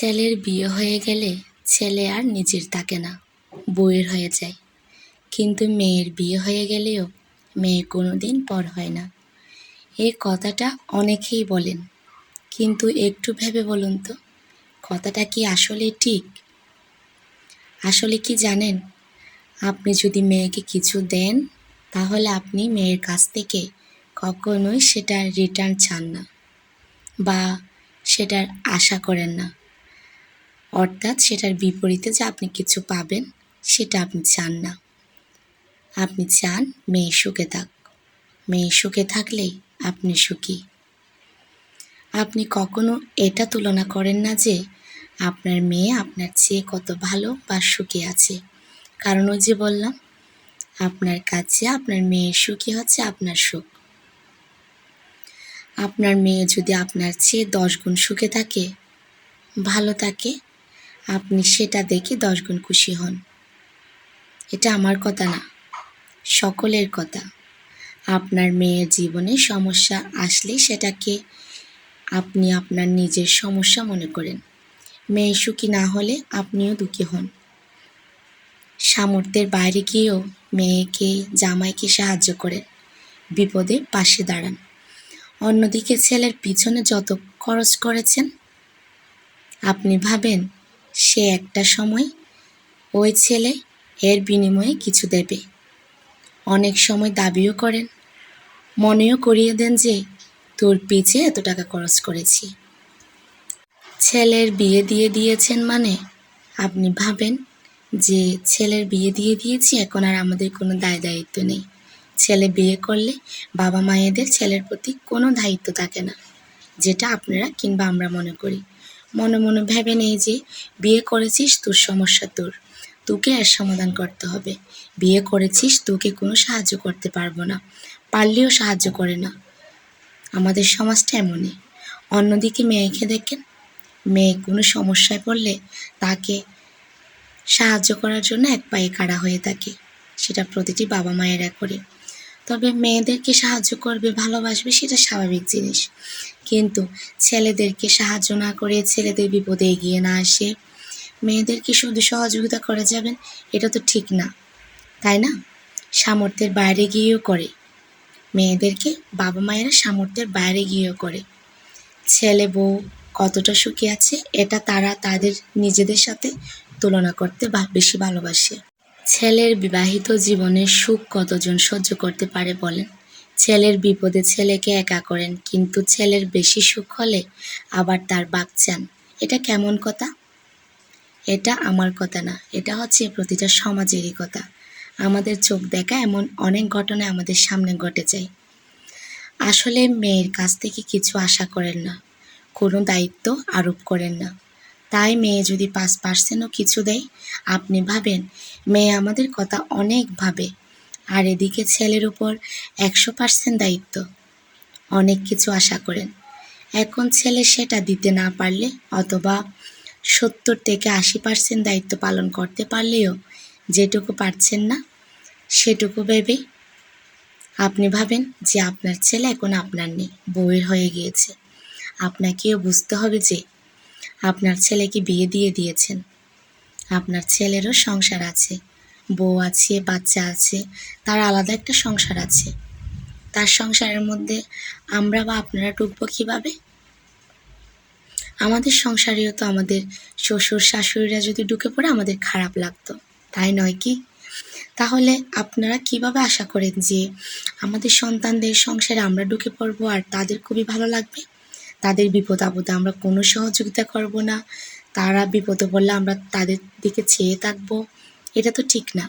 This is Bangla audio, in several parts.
ছেলের বিয়ে হয়ে গেলে ছেলে আর নিজের থাকে না, বউয়ের হয়ে যায়। কিন্তু মেয়ের বিয়ে হয়ে গেলেও মেয়ে কোনো দিন পর হয় না। এই কথাটা অনেকেই বলেন, কিন্তু একটু ভেবে বলুন তো, কথাটা কি আসলে ঠিক? আসলে কি জানেন, আপনি যদি মেয়েকে কিছু দেন, তাহলে আপনি মেয়ের কাছ থেকে কখনোই সেটার রিটার্ন চান না বা সেটার আশা করেন না। অর্থাৎ সেটার বিপরীতে যে আপনি কিছু পাবেন, সেটা আপনি চান না। আপনি চান মেয়ে সুখে থাক। মেয়ে সুখে থাকলেই আপনি সুখী। আপনি কখনো এটা তুলনা করেন না যে আপনার মেয়ে আপনার চেয়ে কত ভালো বা সুখী আছে। কারণ ওই যে বললাম, আপনার কাছে আপনার মেয়ের সুখী হচ্ছে আপনার সুখ। আপনার মেয়ে যদি আপনার চেয়ে দশ গুণ সুখে থাকে, ভালো থাকে আপনি সেটা দেখে দশ গুণ খুশি হন। এটা আমার কথা না, সকলের কথা। আপনার মেয়ের জীবনে সমস্যা আসলে সেটাকে আপনি আপনার নিজের সমস্যা মনে করেন। মেয়ে সুখী না হলে আপনিও দুঃখী হন। সামর্থ্যের বাইরে গিয়েও মেয়েকে, জামাইকে সাহায্য করেন। বিপদে পাশে দাঁড়ান। অন্যদিকে ছেলের পিছনে যত খরচ করেছেন, আপনি ভাবেন সে একটা সময় ওই ছেলে এর বিনিময়ে কিছু দেবে। অনেক সময় দাবিও করেন। মনেও করিয়ে দেন যে, তোর পিছে এত টাকা খরচ করেছি। ছেলের বিয়ে দিয়ে দিয়েছেন মানে আপনি ভাবেন যে, ছেলের বিয়ে দিয়ে দিয়েছি, এখন আর আমাদের কোনো দায় দায়িত্ব নেই। ছেলে বিয়ে করলে বাবা মায়েদের ছেলের প্রতি কোনো দায়িত্ব থাকে না, যেটা আপনারা কিংবা আমরা মনে করি। মনে মনে ভেবে নেই যে বিয়ে করেছিস তোর সমস্যা তোর। তোকে এর সমাধান করতে হবে। বিয়ে করেছিস তোকে কোনো সাহায্য করতে পারব না। পারলেও সাহায্য করে না। আমাদের সমাজটা এমনই। অন্যদিকে মেয়েকে দেখেন, মেয়ে কোনো সমস্যায় পড়লে তাকে সাহায্য করার জন্য এক পায়ে কাড়া হয়ে থাকে। সেটা প্রতিটি বাবা মায়েরা করে তবে মেয়েদেরকে সাহায্য করবে, ভালোবাসবে সেটা স্বাভাবিক জিনিস। কিন্তু ছেলেদেরকে সাহায্য না করে ছেলেদের বিপদে এগিয়ে না আসে মেয়েদেরকে শুধু সহযোগিতা করে যাবেন এটা তো ঠিক না। তাই না? সামর্থ্যের বাইরে গিয়েও করে। মেয়েদেরকে বাবা মায়েরা সামর্থ্যের বাইরে গিয়েও করে। ছেলে বউ কতটা সুখী আছে, এটা তারা তাদের নিজেদের সাথে তুলনা করতে বেশি ভালোবাসে। ছেলের বিবাহিত জীবনের সুখ কতজন সহ্য করতে পারে বলেন। ছেলের বিপদে ছেলেকে একা করেন, কিন্তু ছেলের বেশি সুখ হলে আবার তার বাক চান। এটা কেমন কথা? এটা আমার কথা না, এটা হচ্ছে প্রতিটা সমাজেরই কথা। আমাদের চোখ দেখা এমন অনেক ঘটনা আমাদের সামনে ঘটে যায়। আসলে মেয়ের কাছ থেকে কিছু আশা করেন না, কোনো দায়িত্ব আরোপ করেন না। তাই মেয়ে যদি পাঁচ পার্সেন্টও কিছু দেয়, আপনি ভাবেন মেয়ে আমাদের কথা অনেক ভাবে। আর এদিকে ছেলের উপর একশো পার্সেন্ট দায়িত্ব। অনেক কিছু আশা করেন। এখন ছেলে সেটা দিতে না পারলে অথবা সত্তর থেকে আশি পার্সেন্ট দায়িত্ব পালন করতে পারলেও যেটুকু পারছেন না, সেটুকু ভেবে আপনি ভাবেন যে আপনার ছেলে এখন আপনার নেই, বউয়ের হয়ে গিয়েছে। আপনাকেও বুঝতে হবে যে আপনার ছেলেকে বিয়ে দিয়ে দিয়েছেন। আপনার ছেলেরও সংসার আছে, বউ আছে, বাচ্চা আছে, তার আলাদা একটা সংসার আছে। তার সংসারের মধ্যে আমরা বা আপনারা ঢুকবো কীভাবে? আমাদের সংসারেও তো আমাদের শ্বশুর, শাশুড়িরা যদি ঢুকে পড়ে আমাদের খারাপ লাগতো, তাই নয় কি? তাহলে আপনারা কীভাবে আশা করেন যে আমাদের সন্তানদের সংসারে আমরা ঢুকে পড়ব আর তাদের খুবই ভালো লাগবে? তাদের বিপদ আপদে আমরা কোনো সহযোগিতা করব না। তারা বিপদে পড়লে আমরা তাদের দিকে চেয়ে থাকব। এটা তো ঠিক না।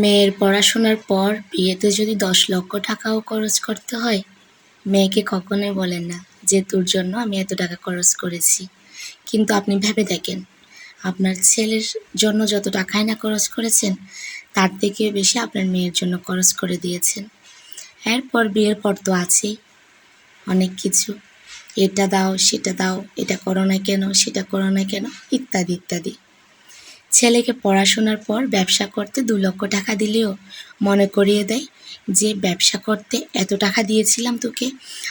মেয়ের পড়াশোনার পর বিয়েতে যদি দশ লক্ষ টাকাও খরচ করতে হয়, মেয়েকে কখনোই বলেন না যে, তোর জন্য আমি এত টাকা খরচ করেছি। কিন্তু আপনি ভেবে দেখেন, আপনার ছেলের জন্য যত টাকাই না খরচ করেছেন, তার থেকে বেশি আপনার মেয়ের জন্য খরচ করে দিয়েছেন। এরপর বিয়ের পর তো আছেই, অনেক কিছু। এটা দাও, সেটা দাও, এটা করো না কেন, সেটা করো না কেন, ইত্যাদি ইত্যাদি। ছেলেকে পড়াশোনার পর ব্যবসা করতে দু লক্ষ টাকা দিলেও মনে করিয়ে দেয় যে, ব্যবসা করতে এত টাকা দিয়েছিলাম তোকে,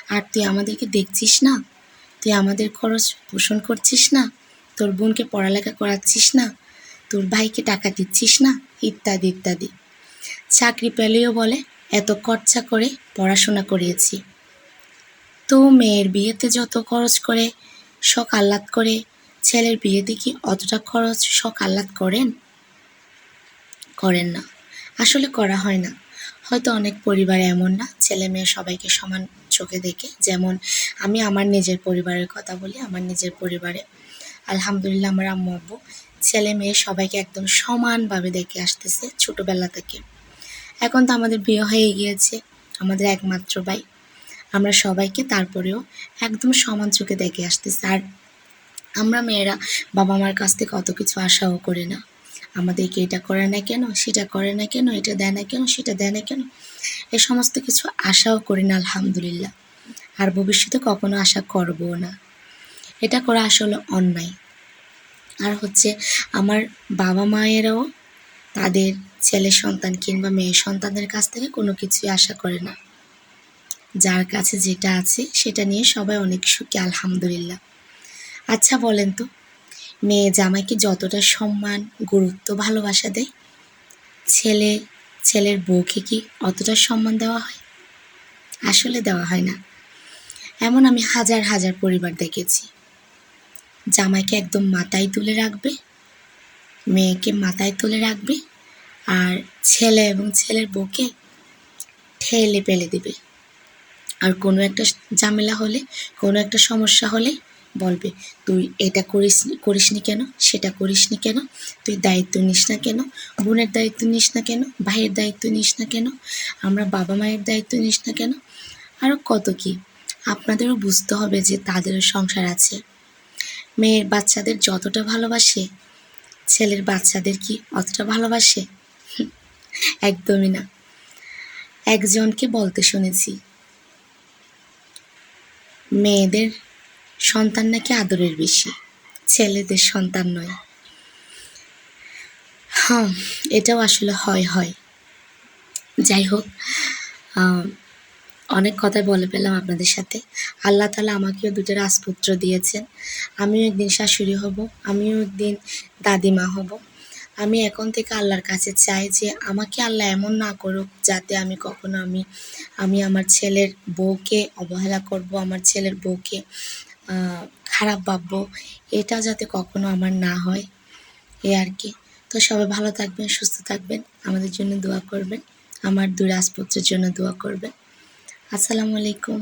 আর তুই আমাদেরকে দেখছিস না? তুই আমাদের খরচ পোষণ করছিস না? তোর বোনকে পড়ালেখা করাচ্ছিস না? তোর ভাইকে টাকা দিচ্ছিস না? ইত্যাদি ইত্যাদি। চাকরি পেলেও বলে, এত খরচা করে পড়াশোনা করিয়েছি। তো মেয়ের বিয়েতে যত খরচ করে শখ আহ্লাদ করে, ছেলের বিয়েতে কি অতটা খরচ শখ আহ্লাদ করেন? করেন না। আসলে করা হয় না। হয়তো অনেক পরিবার এমন না, ছেলে মেয়ে সবাইকে সমান চোখে দেখে। যেমন আমি আমার নিজের পরিবারের কথা বলি, আমার নিজের পরিবারে। আলহামদুলিল্লাহ আমার আম্মু, আব্বু, ছেলে মেয়ে সবাইকে একদম সমানভাবে দেখে আসতেছে ছোটোবেলা থেকে। এখন তো আমাদের বিয়ে হয়ে গিয়েছে, আমাদের একমাত্র ভাই। আমরা সবাইকে তারপরেও একদম সমান চোখে দেখে আসতেছি। আর আমরা মেয়েরা বাবা মার কাছ থেকে অত কিছু আশাও করি না। আমাদেরকে এটা করে না কেন, সেটা করে না কেন, এটা দেয় না কেন, সেটা দেয় না কেন, এ সমস্ত কিছু আশাও করি না, আলহামদুলিল্লাহ। আর ভবিষ্যতে কখনো আশা করব না। এটা করা আসলে অন্যায়। আর হচ্ছে আমার বাবা মায়েরাও তাদের ছেলে সন্তান কিংবা মেয়ে সন্তানদের কাছ থেকে কোনো কিছুই আশা করে না। যার কাছে যেটা আছে সেটা নিয়ে সবাই অনেক সুখী, আলহামদুলিল্লাহ। আচ্ছা বলেন তো, মেয়ে জামাইকে যতটা সম্মান, গুরুত্ব, ভালোবাসা দেয়? ছেলে, ছেলের বউকে কি অতটা সম্মান দেওয়া হয়? আসলে দেওয়া হয় না। এমন আমি হাজার হাজার পরিবার দেখেছি। জামাইকে একদম মাথায় তুলে রাখবে, মেয়েকে মাথায় তুলে রাখবে, আর ছেলে এবং ছেলের বউকে ঠেলে পেলে দিবে। আর কোনো একটা ঝামেলা হলে, কোনো একটা সমস্যা হলে বলবে, তুই এটা করিস করিসনি কেন? সেটা করিসনি কেন? তুই দায়িত্ব নিস না কেন? বোনের দায়িত্ব নিস না কেন? ভাইয়ের দায়িত্ব নিস না কেন? আমরা বাবা মায়ের দায়িত্ব নিস না কেন? আরও কত কি? আপনাদেরও বুঝতে হবে যে তাদেরও সংসার আছে। মেয়ের বাচ্চাদের যতটা ভালোবাসে, ছেলের বাচ্চাদের কি অতটা ভালোবাসে? একদমই না। একজনকে বলতে শুনেছি মেয়েদের সন্তান নাকি আদরের বেশি? ছেলেদের সন্তান নয়। হ্যাঁ এটাও আসলে হয় হয়। যাই হোক অনেক কথা বলে পেলাম আপনাদের সাথে। আল্লাহ তালা আমাকেও দুটো রাজপুত্র দিয়েছেন। আমিও একদিন শাশুড়ি হব, আমিও একদিন দাদিমা হব। আমি এখন থেকে আল্লাহর কাছে চাই যে আমাকে আল্লাহ এমন না করুক যাতে আমি কখনো আমি আমি আমার ছেলের বউকে অবহেলা করব, আমার ছেলের বউকে খারাপ ভাববো। এটা যাতে কখনো আমার না হয়, এ আর কি। তো সবাই ভালো থাকবেন, সুস্থ থাকবেন, আমাদের জন্য দোয়া করবেন, আমার দুই রাজপুত্রের জন্য দোয়া করবেন। আসসালামু আলাইকুম।